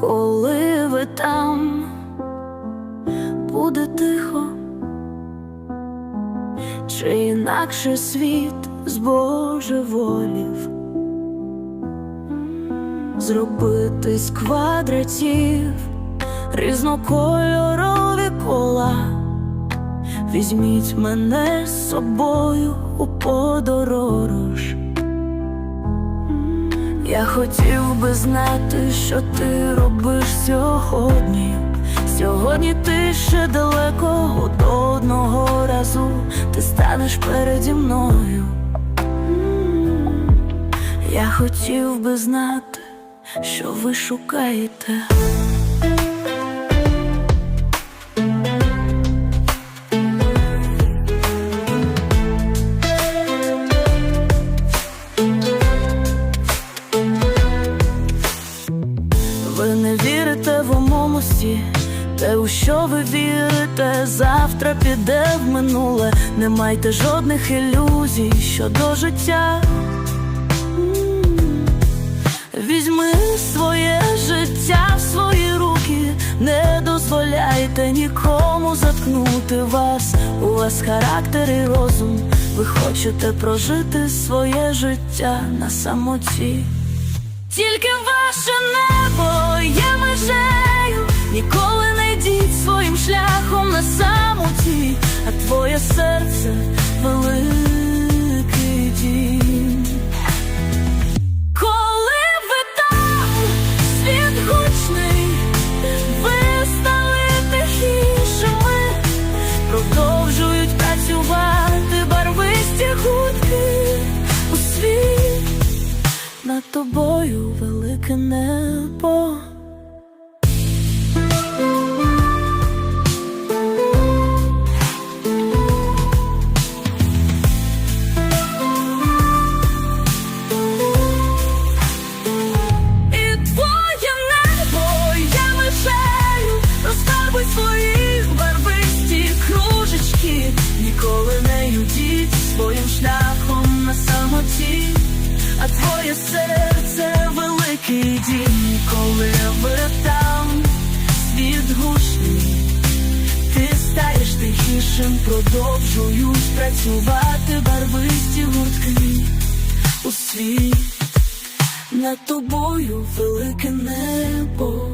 коли ви там буде тихо, чи інакше світ збожеволів зробити з квадратів різнокольорові кола. Візьміть мене з собою у подорож. Я хотів би знати, що ти робиш сьогодні. Сьогодні ти ще далеко до одного разу ти станеш переді мною. Я хотів би знати, що ви шукаєте. В те, у що ви вірите, завтра піде в минуле. Не майте жодних ілюзій щодо життя. Візьми своє життя в свої руки, не дозволяйте нікому заткнути вас. У вас характер і розум. Ви хочете прожити своє життя на самоті. Тільки ваше небо є межею, на самоті, а твоє серце великий дім. Коли ви там, світ гучний, ви стали продовжують працювати барвисті гудки у світ над тобою велике небо. А серце великий дім, коли ви там світ гучний, ти стаєш тихішим, продовжують працювати барвисті гуртки у світ. Над тобою велике небо